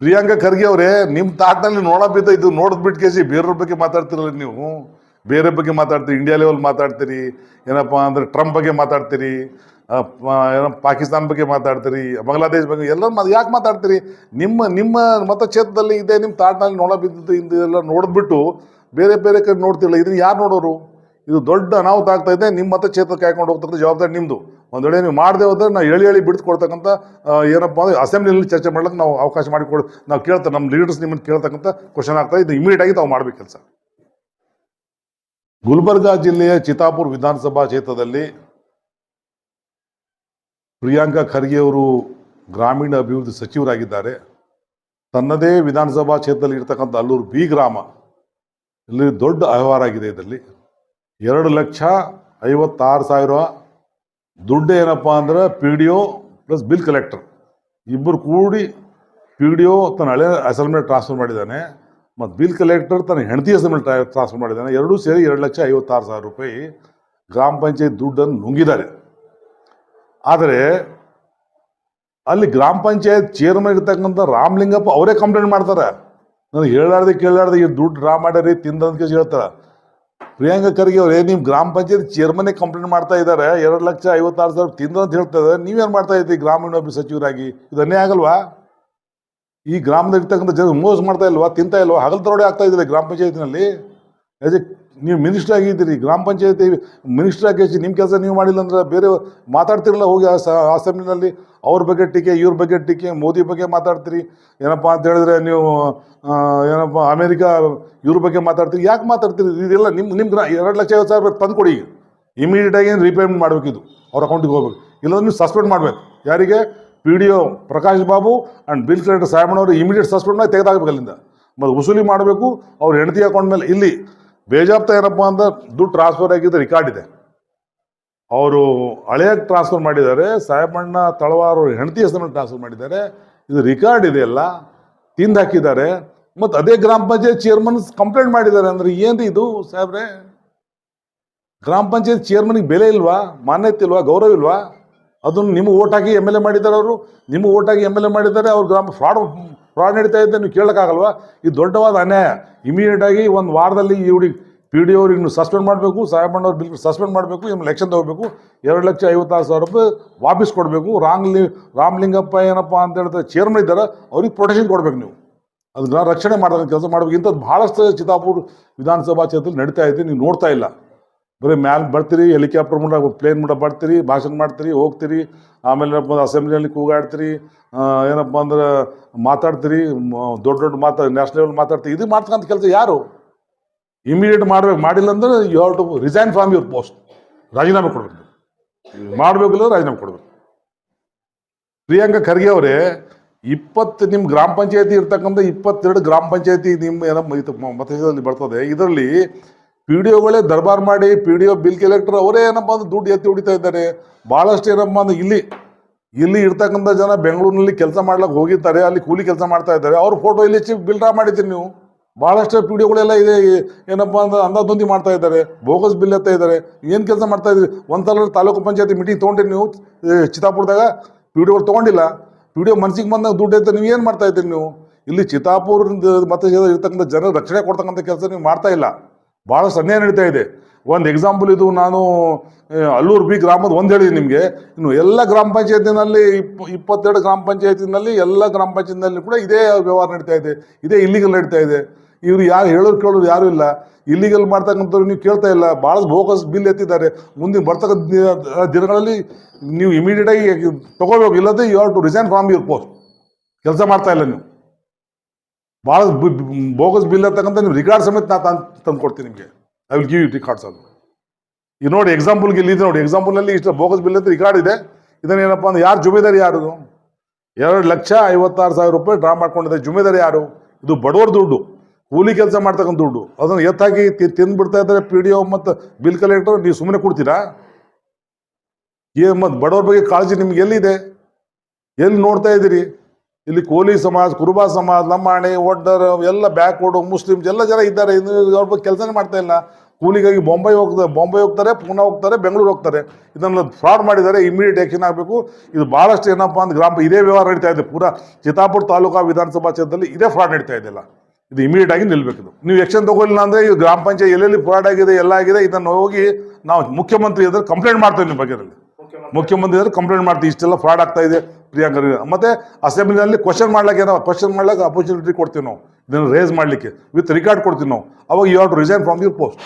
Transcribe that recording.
ಪ್ರಿಯಾಂಕಾ ಖರ್ಗೆ ಅವರೇ ನಿಮ್ಮ ತಾಟ್ನಲ್ಲಿ ನೋಡ ಬಿದ್ದ ಇದು ನೋಡದ್ ಬಿಟ್ಟು ಕೇಸಿ ಬೇರೆಯವ್ರ ಬಗ್ಗೆ ಮಾತಾಡ್ತಿರಲ್ಲ ನೀವು? ಬೇರೆ ಬಗ್ಗೆ ಮಾತಾಡ್ತೀರಿ ಇಂಡಿಯಾ ಲೆವೆಲ್ ಮಾತಾಡ್ತೀರಿ, ಏನಪ್ಪ ಅಂದ್ರೆ ಟ್ರಂಪ್ ಬಗ್ಗೆ ಮಾತಾಡ್ತೀರಿ ಏನೋ ಪಾಕಿಸ್ತಾನ ಬಗ್ಗೆ ಮಾತಾಡ್ತೀರಿ ಬಾಂಗ್ಲಾದೇಶ್ ಬಗ್ಗೆ ಎಲ್ಲ ಮಾ- ಯಾಕೆ ಮಾತಾಡ್ತೀರಿ? ನಿಮ್ಮ ನಿಮ್ಮ ಮತಕ್ಷೇತ್ರದಲ್ಲಿ ಇದೆ ನಿಮ್ಮ ತಾಟ್ನಲ್ಲಿ ನೋಡ ಬಿದ್ದದ್ದು ಇದೆಲ್ಲ ನೋಡಿದ್ಬಿಟ್ಟು ಬೇರೆ ಬೇರೆ ಕಡೆ ನೋಡ್ತಿಲ್ಲ ಇದನ್ನ ಯಾರು ನೋಡೋರು? ಇದು ದೊಡ್ಡ ಅನಾಹುತ ಆಗ್ತಾ ಇದೆ ನಿಮ್ಮ ಮತಕ್ಷೇತ್ರಕ್ಕೆ ಹಾಕೊಂಡು ಹೋಗ್ತಕ್ಕಂಥ ಜವಾಬ್ದಾರಿ ನಿಮ್ಮದು ಒಂದು ವೇಳೆ ನೀವು ಮಾಡದೆ ಹೋದ್ರೆ ನಾವು ಹೇಳಿ ಹೇಳಿ ಬಿಡ್ಕೊಡ್ತಕ್ಕಂಥ ಏನಪ್ಪ ಅಂದ್ರೆ ಅಸೆಂಬ್ಲಿಯಲ್ಲಿ ಚರ್ಚೆ ಮಾಡ್ಲಿಕ್ಕೆ ನಾವು ಅವಕಾಶ ಮಾಡಿಕೊಡ್, ನಾವು ಕೇಳ್ತಾ ನಮ್ಮ ಲೀಡರ್ಸ್ ನಿಮ್ಮನ್ನು ಕೇಳ್ತಕ್ಕಂಥ ಕ್ವಶನ್ ಆಗ್ತಾ ಇದು ಇಮಿಡಿಯೇಟ್ ಆಗಿ ತಾವು ಮಾಡ್ಬೇಕು ಕೆಲಸ. ಗುಲ್ಬರ್ಗಾ ಜಿಲ್ಲೆಯ ಚಿತಾಪುರ್ ವಿಧಾನಸಭಾ ಕ್ಷೇತ್ರದಲ್ಲಿ ಪ್ರಿಯಾಂಕಾ ಖರ್ಗೆ ಅವರು ಗ್ರಾಮೀಣ ಅಭಿವೃದ್ಧಿ ಸಚಿವರಾಗಿದ್ದಾರೆ. ತನ್ನದೇ ವಿಧಾನಸಭಾ ಕ್ಷೇತ್ರದಲ್ಲಿ ಇರ್ತಕ್ಕಂಥ ಅಲ್ಲೂರು ಬಿ ಗ್ರಾಮ, ಇಲ್ಲಿ ದೊಡ್ಡ ವ್ಯವಹಾರ ಆಗಿದೆ ಇದರಲ್ಲಿ. ಎರಡು ಲಕ್ಷ ಐವತ್ತಾರು ಸಾವಿರ ದುಡ್ಡು ಏನಪ್ಪ ಅಂದ್ರೆ P D O plus bill collector ಇಬ್ಬರು ಕೂಡಿ ಪಿ ಡಿ ಒ ತನ್ನ ಹಳೆ ಹೆಸರು ಮೇಲೆ ಟ್ರಾನ್ಸ್ಫರ್ ಮಾಡಿದ್ದಾನೆ. ಮತ್ತು ಬಿಲ್ ಕಲೆಕ್ಟರ್ ತನ್ನ ಹೆಂಡತಿ ಹೆಸರು ಮೇಲೆ ಟ್ರಾ- ಟ್ರಾನ್ಸ್ಫರ್ ಮಾಡಿದ್ದಾನೆ. ಎರಡೂ ಸೇರಿ ಎರಡು ಲಕ್ಷ ಐವತ್ತಾರು ಸಾವಿರ ರೂಪಾಯಿ ಗ್ರಾಮ ಪಂಚಾಯತ್ ದುಡ್ಡನ್ನು ನುಂಗಿದ್ದಾರೆ. ಆದರೆ ಅಲ್ಲಿ ಗ್ರಾಮ ಪಂಚಾಯತ್ ಚೇರ್ಮನ್ ಇರ್ತಕ್ಕಂಥ ರಾಮಲಿಂಗಪ್ಪ ಅವರೇ ಕಂಪ್ಲೇಂಟ್ ಮಾಡ್ತಾರೆ. ನನಗೆ ಹೇಳಾರ್ದೆ ಕೇಳಾರ್ದೆ ಈ ದುಡ್ಡು ಡ್ರಾ ಮಾಡ್ಯಾರಿ ತಿಂದಂತ ಹೇಳ್ತಾರೆ ಪ್ರಿಯಾಂಕಾ ಖರ್ಗೆ ಅವ್ರೆ ನೀವು ಗ್ರಾಮ ಪಂಚಾಯತ್ ಚೇರ್ಮನ್ನೇ ಕಂಪ್ಲೇಂಟ್ ಮಾಡ್ತಾ ಇದ್ದಾರೆ ಎರಡು ಲಕ್ಷ ಐವತ್ತಾರು ಸಾವಿರ ತಿಂದ್ರು ಅಂತ ಹೇಳ್ತಾ ಇದ್ದಾರೆ ನೀವೇನು ಮಾಡ್ತಾ ಇದ್ದೀವಿ ಗ್ರಾಮೀಣಾಭಿವೃದ್ಧಿ ಸಚಿವರಾಗಿ? ಇದನ್ನೇ ಆಗಲ್ವಾ? ಈ ಗ್ರಾಮದಲ್ಲಿ ಇರ್ತಕ್ಕಂಥ ಜನ ಮೋಸ ಮಾಡ್ತಾ ಇಲ್ವಾ, ತಿಂತಾ ಇಲ್ವಾ? ಹಗಲ್ ತರೋಡೆ ಆಗ್ತಾ ಇದ್ದಾರೆ ಗ್ರಾಮ ಪಂಚಾಯತಿನಲ್ಲಿ. ಆಸ್ ಎ ನೀವು ಮಿನಿಸ್ಟರ್ ಆಗಿದ್ದೀರಿ, ಗ್ರಾಮ ಪಂಚಾಯತಿ ಮಿನಿಸ್ಟರ್ ಆಗಿ ನಿಮ್ಮ ಕೆಲಸ ನೀವು ಮಾಡಿಲ್ಲ ಅಂದ್ರೆ ಬೇರೆ ಮಾತಾಡ್ತಿರಲ್ಲ, ಹೋಗಿ ಅಸೆಂಬ್ಲಿನಲ್ಲಿ ಅವ್ರ ಬಗ್ಗೆ ಟೀಕೆ, ಇವ್ರ ಬಗ್ಗೆ ಟೀಕೆ, ಮೋದಿ ಬಗ್ಗೆ ಮಾತಾಡ್ತೀರಿ, ಏನಪ್ಪ ಅಂತ ಹೇಳಿದ್ರೆ ನೀವು ಏನಪ್ಪ, ಅಮೇರಿಕ ಇವ್ರ ಬಗ್ಗೆ ಮಾತಾಡ್ತೀರಿ, ಯಾಕೆ ಮಾತಾಡ್ತೀರಿ? ಇದೆಲ್ಲ ನಿಮ್ಮ ನಿಮ್ಮ ಗ್ರಾ, ಎರಡು ಲಕ್ಷ ಐವತ್ತು ಸಾವಿರ ರೂಪಾಯಿ ತಂದು ಕೊಡಿ ಇಮಿಡಿಯೇಟಾಗಿ ರೀಪೇಮೆಂಟ್ ಮಾಡಬೇಕಿದು ಅವ್ರ ಅಕೌಂಟಿಗೆ ಹೋಗ್ಬೇಕು. ಇಲ್ಲಾಂದ್ರೆ ನೀವು ಸಸ್ಪೆಂಡ್ ಮಾಡಬೇಕು. ಯಾರಿಗೆ? P D O Prakash Babu and bill collector ಸಾಹೇಬಣ್ಣವರು immediate suspend ಮಾಡಿ ತೆಗೆದಾಗಬೇಕು ಅಲ್ಲಿಂದ. ಮತ್ತು ವಸೂಲಿ ಮಾಡಬೇಕು, ಅವ್ರ ಹೆಂಡತಿ ಅಕೌಂಟ್ ಮೇಲೆ, ಇಲ್ಲಿ ಬೇಜಾಬ್ತ ಏನಪ್ಪ ಅಂದ್ರೆ ದುಡ್ಡು ಟ್ರಾನ್ಸ್ಫರ್ ಆಗಿದ್ದು ರೆಕಾರ್ಡ್ ಇದೆ. ಅವರು ಹಳೆಯಾಗಿ ಟ್ರಾನ್ಸ್ಫರ್ ಮಾಡಿದ್ದಾರೆ ಸಾಹೇಬಣ್ಣ ತಳವಾರು ಹೆಂಡತಿ ಹೆಸರು ಟ್ರಾನ್ಸ್ಫರ್ ಮಾಡಿದ್ದಾರೆ. ಇದು ರಿಕಾರ್ಡ್ ಇದೆ ಅಲ್ಲ ತಿಂದು ಹಾಕಿದ್ದಾರೆ. ಮತ್ತು ಅದೇ ಗ್ರಾಮ ಪಂಚಾಯತ್ ಚೇರ್ಮನ್ ಕಂಪ್ಲೇಂಟ್ ಮಾಡಿದ್ದಾರೆ ಅಂದ್ರೆ ಏನು ಇದು ಸಾಹೇಬ್ರೆ? ಗ್ರಾಮ ಪಂಚಾಯತ್ ಚೇರ್ಮನ್ಗೆ ಬೆಲೆ ಇಲ್ವಾ? ಮಾನ್ಯತೆ ಇಲ್ವಾ? ಗೌರವ ಇಲ್ವಾ? ಅದನ್ನು ನಿಮ್ಮ ಓಟ್ ಹಾಕಿ ಎಂ ಎಲ್ ಎ ಮಾಡಿದ್ದಾರೆ ಅವರು. ನಿಮ್ಮ ಓಟ್ ಹಾಕಿ ಎಂ ಎಲ್ ಎ ಮಾಡಿದ್ದಾರೆ, ಅವ್ರು ಗ್ರಾಮ ಫ್ರಾಡ್ ಫ್ರಾಡ್ ನಡೀತಾ ಇದ್ದೆ, ನೀವು ಕೇಳೋಕ್ಕಾಗಲ್ವಾ? ಇದು ದೊಡ್ಡವಾದ ಅನ್ಯಾಯ ಇಮಿಡಿಯೇಟ್ ಆಗಿ ಒಂದು ವಾರದಲ್ಲಿ ಇವ್ರಿಗೆ ಪಿ ಡಿ ಅವ್ರಿಗೆ ಸಸ್ಪೆಂಡ್ ಮಾಡಬೇಕು ಸಾಹೇಬಣ್ಣವ್ರು ಬಿಲ್ ಸಸ್ಪೆಂಡ್ ಮಾಡಬೇಕು, ಇನ್ನು ಎಲೆಕ್ಷನ್ ತಗೋಬೇಕು, ಎರಡು ಲಕ್ಷ ಐವತ್ತಾರು ಸಾವಿರ ರೂಪಾಯಿ ವಾಪಸ್ ಕೊಡಬೇಕು. ರಾಮ್ಲಿ, ರಾಮಲಿಂಗಪ್ಪ ಏನಪ್ಪ ಅಂತ ಹೇಳ್ತಾರೆ ಚೇರ್ಮನ್ ಇದ್ದಾರೆ, ಅವ್ರಿಗೆ ಪ್ರೊಟೆಕ್ಷನ್ ಕೊಡಬೇಕು ನೀವು. ಅದನ್ನ ರಕ್ಷಣೆ ಮಾಡೋದನ್ನ ಕೆಲಸ ಮಾಡಬೇಕು. ಇಂಥದ್ದು ಭಾಳಷ್ಟು ಚಿತಾಪುರ್ ವಿಧಾನಸಭಾ ಕ್ಷೇತ್ರದಲ್ಲಿ ನಡೀತಾ ಇದೆ, ನೀವು ನೋಡ್ತಾ ಇಲ್ಲ. ಬರೀ ಮ್ಯಾಲೆ ಬರ್ತೀರಿ, ಹೆಲಿಕಾಪ್ಟರ್ ಮುಂಡ ಪ್ಲೇನ್ ಮುಂಡ ಬರ್ತೀರಿ, ಭಾಷಣ ಮಾಡ್ತೀರಿ, ಹೋಗ್ತೀರಿ, ಆಮೇಲೆ ಏನಪ್ಪ ಅಂದ್ರೆ ಅಸೆಂಬ್ಲಿಯಲ್ಲಿ ಕೂಗಾಡ್ತೀರಿ ಏನಪ್ಪ ಅಂದ್ರೆ ಮಾತಾಡ್ತೀರಿ ದೊಡ್ಡ ದೊಡ್ಡ ಮಾತಾ ನ್ಯಾಷನಲ್ ಲೆವೆಲ್ ಮಾತಾಡ್ತೀರಿ, ಇದು ಮಾಡ್ತಕ್ಕಂಥ ಕೆಲಸ ಯಾರು? ಇಮಿಡಿಯೇಟ್ ಮಾಡ್ಬೇಕು, ಮಾಡಿಲ್ಲ ಅಂದ್ರೆ you have to resign from your post ರಾಜೀನಾಮೆ ಕೊಡ್ಬೇಕು. ಮಾಡಬೇಕಿಲ್ಲ ರಾಜೀನಾಮೆ ಕೊಡ್ಬೇಕು. ಪ್ರಿಯಾಂಕಾ ಖರ್ಗೆ ಅವರೇ, ಇಪ್ಪತ್ತು ನಿಮ್ಮ ಗ್ರಾಮ ಪಂಚಾಯತಿ ಇರ್ತಕ್ಕಂಥ ಇಪ್ಪತ್ತೆರಡು ಗ್ರಾಮ ಪಂಚಾಯತಿ ನಿಮ್ಮ ಏನೋ ಮತದಲ್ಲಿ ಬರ್ತದೆ, ಇದರಲ್ಲಿ ಪಿ ಡಿ ಒಗಳೇ ದರ್ಬಾರ್ ಮಾಡಿ P D O bill collector ಅವರೇ ಏನಪ್ಪ ಅಂದ್ರೆ ದುಡ್ಡು ಎತ್ತಿ ಹೊಡಿತಾ ಇದ್ದಾರೆ. ಭಾಳಷ್ಟು ಏನಪ್ಪ ಅಂದ್ರೆ ಇಲ್ಲಿ ಇಲ್ಲಿ ಇರ್ತಕ್ಕಂಥ ಜನ ಬೆಂಗಳೂರಿನಲ್ಲಿ ಕೆಲಸ ಮಾಡ್ಲಿಕ್ಕೆ ಹೋಗಿರ್ತಾರೆ ಅಲ್ಲಿ ಕೂಲಿ ಕೆಲಸ ಮಾಡ್ತಾ ಇದ್ದಾರೆ. ಅವ್ರ ಫೋಟೋ ಇಲ್ಲಿ ಚಿಪ್ ಬಿಲ್ ಡ್ರಾ ಮಾಡಿದ್ದೀರಿ ನೀವು. ಭಾಳಷ್ಟು ಪಿ ಡಿ ಒಗಳೆಲ್ಲ ಇದೆ, ಏನಪ್ಪ ಅಂದ್ರೆ ಅಂದಾದೊಂದಿ ಮಾಡ್ತಾ ಇದ್ದಾರೆ. ಬೋಗಸ್ ಬಿಲ್ ಎತ್ತಾ ಇದ್ದಾರೆ. ಏನು ಕೆಲಸ ಮಾಡ್ತಾ ಇದ್ರಿ ಒಂದ್ಸಲ ತಾಲೂಕು ಪಂಚಾಯತಿ ಮೀಟಿಂಗ್ ತೊಗೊಂಡಿರಿ ನೀವು ಚಿತ್ತಾಪುರದಾಗ. ಪಿ ಡಿ ಒಗಳು ತೊಗೊಂಡಿಲ್ಲ. ಪಿ ಡಿ ಒ ಮನ್ಸಿಗೆ ಬಂದಾಗ ದುಡ್ಡು ಎತ್ತ ನೀವು ಏನು ಮಾಡ್ತಾ ಇದ್ದೀರಿ ನೀವು? ಇಲ್ಲಿ ಚಿತ್ತಾಪುರ ಮತ್ತೆ ಇರ್ತಕ್ಕಂಥ ಜನರ ರಕ್ಷಣೆ ಕೊಡ್ತಕ್ಕಂಥ ಕೆಲಸ ನೀವು ಮಾಡ್ತಾ ಇಲ್ಲ. ಭಾಳಷ್ಟು ಅನ್ಯಾಯ ನಡೀತಾ ಇದೆ. ಒಂದು ಎಕ್ಸಾಂಪಲ್ ಇದು ನಾನು ಅಲ್ಲೂರು ಬಿ ಗ್ರಾಮದ ಒಂದು ಹೇಳಿದೆ ನಿಮಗೆ. ಇನ್ನು ಎಲ್ಲ ಗ್ರಾಮ ಪಂಚಾಯತಿನಲ್ಲಿ ಇಪ್ಪ, ಇಪ್ಪತ್ತೆರಡು ಗ್ರಾಮ ಪಂಚಾಯತಿನಲ್ಲಿ ಎಲ್ಲ ಗ್ರಾಮ ಪಂಚಾಯತಿನಲ್ಲಿ ಕೂಡ ಇದೇ ವ್ಯವಹಾರ ನಡೀತಾ ಇದೆ. ಇದೇ ಇಲ್ಲಿಗಲ್ ನಡೀತಾ ಇದೆ. ಇವರು ಯಾರು ಹೇಳೋರು ಕೇಳೋರು ಯಾರೂ ಇಲ್ಲ. ಇಲ್ಲಿಗಲ್ ಮಾಡ್ತಕ್ಕಂಥವ್ರು ನೀವು ಕೇಳ್ತಾ ಇಲ್ಲ. ಭಾಳ ಬೋಕಸ್ ಬಿಲ್ ಎತ್ತಿದ್ದಾರೆ. ಮುಂದಿನ ಬರ್ತಕ್ಕಂಥ ದಿನಗಳಲ್ಲಿ ನೀವು ಇಮಿಡಿಯೇಟಾಗಿ ತೊಗೋಬೇಕು ತಗೋಬೇಕು ಇಲ್ಲದೆ you have to resign from your post ಕೆಲಸ ಮಾಡ್ತಾ ಇಲ್ಲ ನೀವು. ಭಾಳ ಬೋಗಸ್ ಬಿಲ್ ಅಂತಕ್ಕಂಥ ನೀವು ರಿಕಾರ್ಡ್ ಸಮೇತ ನಾ ತಂದು ಕೊಡ್ತೀನಿ ನಿಮಗೆ I will give you records ಅದು. ಈಗ ನೋಡಿ ಎಕ್ಸಾಂಪಲ್ಗೆ ಇಲ್ಲಿ ನೋಡಿ. ಎಕ್ಸಾಂಪಲ್ನಲ್ಲಿ ಇಷ್ಟು ಬೋಗಸ್ ಬಿಲ್ ಅಂತ ರಿಕಾರ್ಡ್ ಇದೆ. ಇದನ್ನ ಏನಪ್ಪ ಅಂದ್ರೆ ಯಾರು ಜುಮೇದಾರಿ ಯಾರು? ಎರಡು ಲಕ್ಷ ಐವತ್ತಾರು ಸಾವಿರ ರೂಪಾಯಿ ಡ್ರಾ ಮಾಡ್ಕೊಂಡಿದೆ ಜುಮೇದಾರಿ ಯಾರು? ಇದು ಬಡವರ ದುಡ್ಡು. ಕೂಲಿ ಕೆಲಸ ಮಾಡ್ತಕ್ಕಂಥ ದುಡ್ಡು. ಅದನ್ನು ಎತ್ತಾಕಿ ತಿ- ತಿಂದು ಬಿಡ್ತಾ ಇದ್ದಾರೆ ಪಿ ಡಿ ಒ ಮತ್ತು ಬಿಲ್ ಕಲೆಕ್ಟರ್ ನೀವು ಸುಮ್ಮನೆ ಕೊಡ್ತೀರಾ? ಏನು ಮತ್ತು ಬಡವ್ರ ಬಗ್ಗೆ ಕಾಳಜಿ ನಿಮ್ಗೆ ಎಲ್ಲಿದೆ? ಎಲ್ಲಿ ನೋಡ್ತಾ ಇದ್ದೀರಿ? ಇಲ್ಲಿ ಕೋಲಿ ಸಮಾಜ, ಕುರುಬ ಸಮಾಜ, ಲಂಬಾಣಿ ಒಡ್ಡರ್ ಎಲ್ಲ ಬ್ಯಾಕ್ವರ್ಡ್ ಮುಸ್ಲಿಮ್ಸ್ ಎಲ್ಲ ಜನ ಇದ್ದಾರೆ. ಇನ್ನು ಅವ್ರ ಕೆಲಸನೇ ಮಾಡ್ತಾ ಇಲ್ಲ. ಕೂಲಿಗಾಗಿ ಬೊಂಬೈ ಹೋಗ್ತಾರೆ. ಬೊಂಬೈ ಹೋಗ್ತಾರೆ ಪೂನಾ ಹೋಗ್ತಾರೆ, ಬೆಂಗಳೂರು ಹೋಗ್ತಾರೆ. ಇದನ್ನ ಫ್ರಾಡ್ ಮಾಡಿದ್ದಾರೆ. ಇಮಿಡಿಯೇಟ್ ಆ್ಯಕ್ಷನ್ ಆಗಬೇಕು. ಇದು ಭಾಳಷ್ಟು ಏನಪ್ಪ ಅಂದ್ರೆ ಗ್ರಾಮ ಇದೇ ವ್ಯವಹಾರ ನಡೀತಾ ಇದೆ. ಪೂರಾ ಚಿತ್ತಾಪುರ ತಾಲೂಕಾ ವಿಧಾನಸಭಾ ಕ್ಷೇತ್ರದಲ್ಲಿ ಇದೇ ಫ್ರಾಡ್ ನಡೀತಾ ಇದೆಲ್ಲ. ಇದು ಇಮಿಡಿಯೇಟ್ ಆಗಿ ನಿಲ್ಬೇಕು ಇದು. ನೀವು ಎಕ್ಷನ್ ತಗೊಳ್ಳಿಲ್ಲ ಅಂದರೆ ಈ ಗ್ರಾಮ ಪಂಚಾಯತ್ ಎಲ್ಲೆಲ್ಲಿ ಫ್ರಾಡ್ ಆಗಿದೆ, ಎಲ್ಲ ಆಗಿದೆ, ಇದನ್ನು ಹೋಗಿ ನಾವು ಮುಖ್ಯಮಂತ್ರಿ ಎದುರು ಕಂಪ್ಲೇಂಟ್ ಮಾಡ್ತೇವೆ ನಿಮ್ಮ ಬಗ್ಗೆ. ಮುಖ್ಯಮಂತ್ರಿ ಎದುರು ಕಂಪ್ಲೇಂಟ್ ಮಾಡ್ತೀವಿ. ಇಷ್ಟೆಲ್ಲ ಫ್ರಾಡ್ ಆಗ್ತಾ ಇದೆ. ಪ್ರಿಯಾಂಕರ್ ಮತ್ತೆ ಅಸೆಂಬ್ಲಿನಲ್ಲಿ ಕ್ವಶನ್ ಮಾಡ್ಲಿಕ್ಕೆ ಏನೋ ಕ್ವಶನ್ ಮಾಡ್ಲಿಕ್ಕೆ ಅಪರ್ಚುನಿಟಿ ಕೊಡ್ತೀವಿ ನಾವು. ಇದನ್ನು ರೇಸ್ ಮಾಡಲಿಕ್ಕೆ. ವಿತ್ ರಿಕಾರ್ಡ್ ಕೊಡ್ತೀವಿ ನಾವು. ಅವಾಗ you have to resign from your post